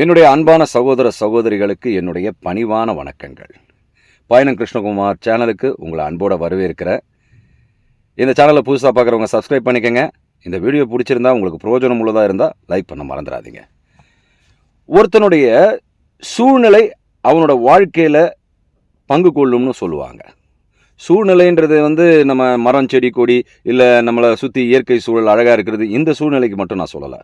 என்னுடைய அன்பான சகோதர சகோதரிகளுக்கு என்னுடைய பணிவான வணக்கங்கள். பயணம் கிருஷ்ணகுமார் சேனலுக்கு உங்களை அன்போட வரவேற்கிறேன் இந்த சேனலை புதுசாக பார்க்குறவங்க சப்ஸ்கிரைப் பண்ணிக்கங்க. இந்த வீடியோ பிடிச்சிருந்தா உங்களுக்கு பிரயோஜனம் உள்ளதாக இருந்தால் லைக் பண்ண மறந்துடாதீங்க. ஒருத்தனுடைய சூழ்நிலை அவனோட வாழ்க்கையில் பங்கு கொள்ளும்னு சொல்லுவாங்க. சூழ்நிலைன்றது வந்து நம்ம மரம் செடி கொடி இல்லை நம்மளை சுற்றி இயற்கை சூழல் அழகாக இருக்கிறது. இந்த சூழ்நிலைக்கு மட்டும் நான் சொல்லலை.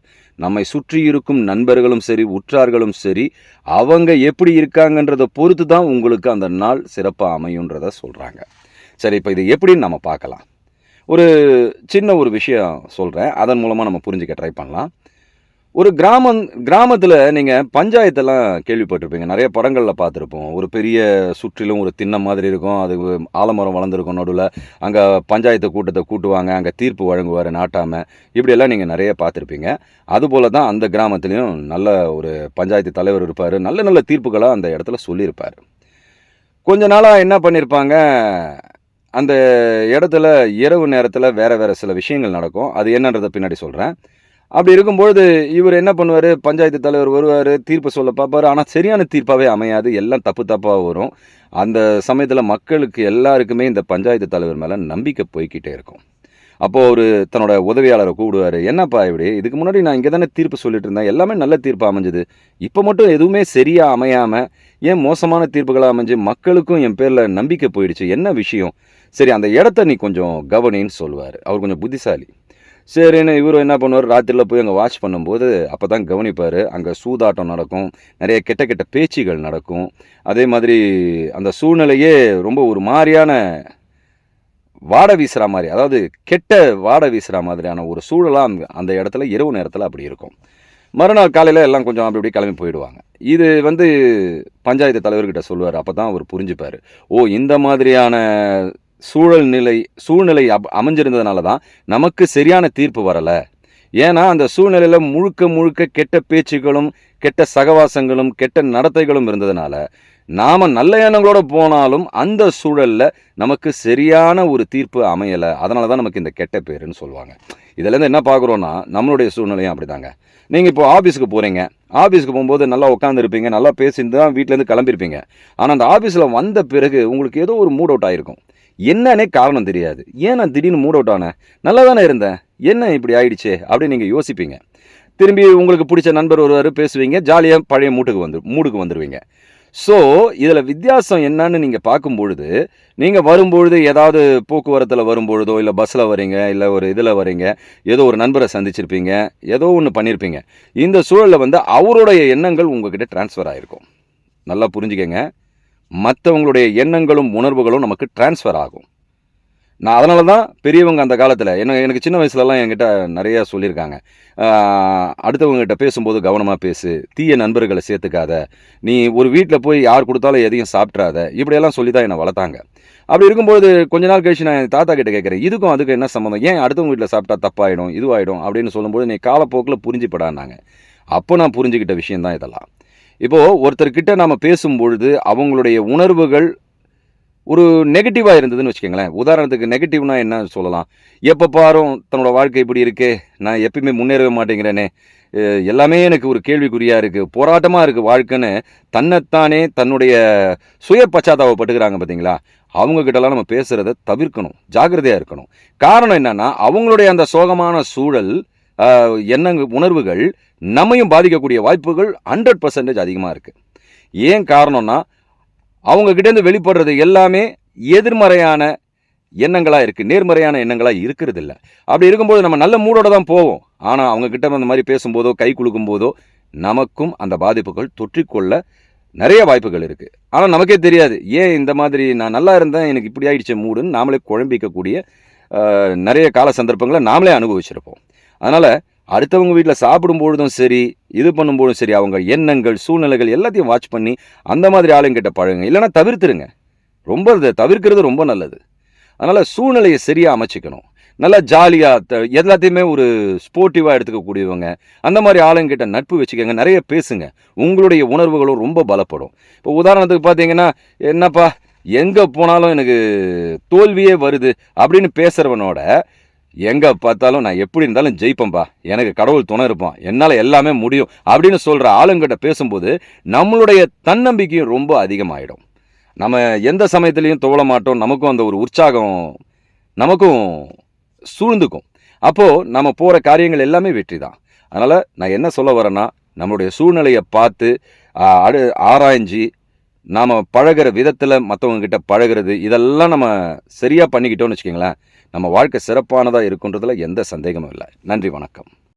நம்மை சுற்றி இருக்கும் நண்பர்களும் சரி உற்றார்களும் சரி அவங்க எப்படி இருக்காங்கன்றதை பொறுத்து தான் உங்களுக்கு அந்த நாள் சிறப்பாக அமையுன்றத சொல்கிறாங்க சரி இப்போ இது எப்படின்னு நம்ம பார்க்கலாம். ஒரு சின்ன ஒரு விஷயம் சொல்கிறேன் அதன் மூலமாக நம்ம புரிஞ்சுக்க ட்ரை பண்ணலாம். ஒரு கிராமம் கிராமத்தில் நீங்கள் பஞ்சாயத்தெல்லாம் கேள்விப்பட்டிருப்பீங்க. நிறைய படங்களில் பார்த்துருப்போம். ஒரு பெரிய சுற்றிலும் ஒரு தின்ன மாதிரி இருக்கும். அது ஆலமரம் வளர்ந்துருக்கும் நடுவில். அங்கே பஞ்சாயத்து கூட்டத்தை கூட்டுவாங்க. அங்கே தீர்ப்பு வழங்குவார் நாட்டாமல் இப்படியெல்லாம் நீங்கள் நிறைய பார்த்துருப்பீங்க. அதுபோல தான் அந்த கிராமத்துலேயும் நல்ல ஒரு பஞ்சாயத்து தலைவர் இருப்பார். நல்ல நல்ல தீர்ப்புகளாக அந்த இடத்துல சொல்லியிருப்பார். கொஞ்ச நாளாக என்ன பண்ணியிருப்பாங்க அந்த இடத்துல இரவு நேரத்தில் வேறு வேறு சில விஷயங்கள் நடக்கும். அது என்னன்றதை பின்னாடி சொல்கிறேன் அப்படி இருக்கும்பொழுது இவர் என்ன பண்ணுவார்? பஞ்சாயத்து தலைவர் வருவார் தீர்ப்பு சொல்ல பார்ப்பார். ஆனால் சரியான தீர்ப்பாகவே அமையாது. எல்லாம் தப்பு தப்பாக வரும். அந்த சமயத்தில் மக்களுக்கு எல்லாருக்குமே இந்த பஞ்சாயத்து தலைவர் மேலே நம்பிக்கை போய்க்கிட்டே இருக்கும். அப்போது அவர் தன்னோட உதவியாளரை கூப்பிடுவார். என்னப்பா இப்படி? இதுக்கு முன்னாடி நான் இங்கே தானே தீர்ப்பு சொல்லிட்டு இருந்தேன். எல்லாமே நல்ல தீர்ப்பு அமைஞ்சுது. இப்போ மட்டும் எதுவுமே சரியாக அமையாமல் ஏன் மோசமான தீர்ப்புகளாக அமைஞ்சு மக்களுக்கும் என் பேரில் நம்பிக்கை போயிடுச்சு? என்ன விஷயம்? சரி அந்த இடத்த நீ கொஞ்சம் கவனின்னு சொல்லுவார். அவர் கொஞ்சம் புத்திசாலி. சரின்னு இவர் என்ன பண்ணுவார்? ராத்திரியில் போய் அங்கே வாட்ச் பண்ணும்போது அப்போ தான் கவனிப்பார். அங்கே சூதாட்டம் நடக்கும். நிறைய கெட்ட கெட்ட பேச்சுகள் நடக்கும். அதே மாதிரி அந்த சூழ்நிலையே ரொம்ப ஒரு மாதிரியான வாடை வீசுகிற மாதிரி அதாவது கெட்ட வாடை வீசுகிற மாதிரியான ஒரு சூழலாக அந்த அந்த இடத்துல இரவு நேரத்தில் அப்படி இருக்கும். மறுநாள் காலையில் எல்லாம் கொஞ்சம் அப்படி இப்படி கிளம்பி போயிடுவாங்க. இது வந்து பஞ்சாயத்து தலைவர்கிட்ட சொல்லுவார். அப்போ தான் அவர் புரிஞ்சுப்பார். ஓ இந்த மாதிரியான சூழல் நிலை சூழ்நிலை அப் அமைஞ்சிருந்ததுனால தான் நமக்கு சரியான தீர்ப்பு வரலை. ஏன்னா அந்த சூழ்நிலையில் முழுக்க முழுக்க கெட்ட பேச்சுகளும் கெட்ட சகவாசங்களும் கெட்ட நடத்தைகளும் இருந்ததுனால நாம் நல்ல எண்ணங்களோட போனாலும் அந்த சூழலில் நமக்கு சரியான ஒரு தீர்ப்பு அமையலை. அதனால தான் நமக்கு இந்த கெட்ட பேருன்னு சொல்லுவாங்க. இதுலேருந்து என்ன பார்க்குறோன்னா நம்மளுடைய சூழ்நிலையும் அப்படிதாங்க. நீங்கள் இப்போ ஆஃபீஸுக்கு போகிறீங்க ஆஃபீஸுக்கு போகும்போது நல்லா உட்காந்துருப்பீங்க நல்லா பேசிட்டு தான் வீட்டிலேருந்து கிளம்பியிருப்பீங்க ஆனால் அந்த ஆஃபீஸில் வந்த பிறகு உங்களுக்கு ஏதோ ஒரு மூட் அவுட் ஆகிருக்கும் என்னன்னே காரணம் தெரியாது. ஏன் நான் திடீர்னு மூட் அவுட் ஆனேன்? நல்லா தானே இருந்தேன். என்ன இப்படி ஆயிடுச்சு? அப்படின்னு நீங்கள் யோசிப்பீங்க. திரும்பி உங்களுக்கு பிடிச்ச நண்பர் ஒருவர் பேசுவீங்க. ஜாலியாக பழைய மூட்டுக்கு வந்து மூடுக்கு வந்துடுவீங்க ஸோ இதில் வித்தியாசம் என்னன்னு நீங்கள் பார்க்கும் பொழுது நீங்கள் வரும்பொழுது ஏதாவது போக்குவரத்தில் வரும்பொழுதோ இல்லை பஸ்ஸில் வரீங்க இல்லை ஒரு இதில் வரீங்க ஏதோ ஒரு நண்பரை சந்திச்சிருப்பீங்க ஏதோ ஒன்று பண்ணியிருப்பீங்க இந்த சூழலில் வந்து அவருடைய எண்ணங்கள் உங்ககிட்ட டிரான்ஸ்ஃபர் ஆகிருக்கும் நல்லா புரிஞ்சுக்கங்க. மற்றவங்களுடைய எண்ணங்களும் உணர்வுகளும் நமக்கு டிரான்ஸ்ஃபர் ஆகும். நான் அதனால தான் பெரியவங்க அந்த காலத்தில் என்ன எனக்கு சின்ன வயசுலலாம் என்கிட்ட நிறையா சொல்லியிருக்காங்க. அடுத்தவங்ககிட்ட பேசும்போது கவனமாக பேசு தீய நண்பர்களை சேர்த்துக்காத நீ ஒரு வீட்டில் போய் யார் கொடுத்தாலும் எதையும் சாப்பிட்றாத இப்படியெல்லாம் சொல்லி தான் என்னை வளர்த்தாங்க. அப்படி இருக்கும்போது கொஞ்ச நாள் கழிச்சு நான் என் தாத்தா கிட்ட கேட்குறேன் இதுக்கும் அதுக்கும் என்ன சம்மந்தம் ஏன் அடுத்தவங்க வீட்டில் சாப்பிட்டா தப்பாயிடும் இதுவாயிடும்? அப்படின்னு சொல்லும்போது நீ காலப்போக்கில் புரிஞ்சுப்படான்னாங்க. அப்போ நான் புரிஞ்சுக்கிட்ட விஷயம் தான் இதெல்லாம். இப்போது ஒருத்தர்கிட்ட நாம் பேசும்பொழுது அவங்களுடைய உணர்வுகள் ஒரு நெகட்டிவாக இருந்ததுன்னு வச்சுக்கோங்களேன். உதாரணத்துக்கு நெகட்டிவ்னா என்ன சொல்லலாம்? எப்போ பாரும் தன்னோட வாழ்க்கை இப்படி இருக்கே நான் எப்பயுமே முன்னேறவே மாட்டேங்கிறேனே. எல்லாமே எனக்கு ஒரு கேள்விக்குறியாக இருக்குது போராட்டமாக இருக்குது வாழ்க்கைன்னு தன்னைத்தானே தன்னுடைய சுய பச்சாத்தாபப்பட்டுக்கிறாங்க பார்த்தீங்களா அவங்கக்கிட்டலாம் நம்ம பேசுகிறத தவிர்க்கணும் ஜாக்கிரதையாக இருக்கணும். காரணம் என்னென்னா அவங்களுடைய அந்த சோகமான சூழல் எண்ணங்க உணர்வுகள் நம்மையும் பாதிக்கக்கூடிய வாய்ப்புகள் ஹண்ட்ரட் பர்சன்டேஜ் அதிகமாக இருக்குது ஏன் காரணம்னா அவங்கக்கிட்டேருந்து வெளிப்படுறது எல்லாமே எதிர்மறையான எண்ணங்களாக இருக்குது நேர்மறையான எண்ணங்களாக இருக்கிறது இல்லை அப்படி இருக்கும்போது நம்ம நல்ல மூடோட தான் போவோம். ஆனால் அவங்கக்கிட்ட அந்த மாதிரி பேசும்போதோ கை குலுக்கும் போதோ நமக்கும் அந்த பாதிப்புகள் தொற்றிக்கொள்ள நிறைய வாய்ப்புகள் இருக்குது ஆனால் நமக்கே தெரியாது ஏன் இந்த மாதிரி நான் நல்லா இருந்தேன் எனக்கு இப்படி ஆகிடுச்ச மூடுன்னு நாமளே குழம்பிக்கக்கூடிய நிறைய கால சந்தர்ப்பங்களை நாமளே அனுபவிச்சிருப்போம். அதனால் அடுத்தவங்க வீட்டில் சாப்பிடும்பொழுதும் சரி இது பண்ணும்போதும் சரி அவங்க எண்ணங்கள் சூழ்நிலைகள் எல்லாத்தையும் வாட்ச் பண்ணி அந்த மாதிரி ஆளுங்கிட்ட பழகுங்க. இல்லைனா தவிர்த்துருங்க. ரொம்ப இதை தவிர்க்கிறது ரொம்ப நல்லது. அதனால் சூழ்நிலையை சரியாக அமைச்சிக்கணும். நல்லா ஜாலியாக எல்லாத்தையுமே ஒரு ஸ்போர்ட்டிவாக எடுத்துக்கக்கூடியவங்க அந்த மாதிரி ஆளுங்கிட்ட நட்பு வச்சுக்கோங்க. நிறைய பேசுங்க. உங்களுடைய உணர்வுகளும் ரொம்ப பலப்படும். இப்போ உதாரணத்துக்கு பார்த்தீங்கன்னா என்னப்பா எங்கே போனாலும் எனக்கு தோல்வியே வருது அப்படின்னு பேசுகிறவனோட எங்கே பார்த்தாலும் நான் எப்படி இருந்தாலும் ஜெயிப்பேன்பா. எனக்கு கடவுள் துணை இருப்பான். என்னால் எல்லாமே முடியும் அப்படின்னு சொல்கிற ஆளுங்கிட்ட பேசும்போது நம்மளுடைய தன்னம்பிக்கையும் ரொம்ப அதிகமாகிடும் நம்ம எந்த சமயத்துலேயும் துவள மாட்டோம். நமக்கும் அந்த ஒரு உற்சாகம் நமக்கும் சூழ்ந்துக்கும். அப்போது நம்ம போகிற காரியங்கள் எல்லாமே வெற்றி தான் அதனால் நான் என்ன சொல்ல வரேன்னா நம்மளுடைய சூழ்நிலையை பார்த்து அடு ஆராய்ஞ்சு நாம் பழகுற விதத்தில் மற்றவங்கக்கிட்ட பழகிறது பழகுறது இதெல்லாம் நம்ம சரியாக பண்ணிக்கிட்டோம்னு வச்சுக்கோங்களேன் நம்ம வாழ்க்கை சிறப்பானதாக இருக்குன்றதுல எந்த சந்தேகமும் இல்லை. நன்றி வணக்கம்.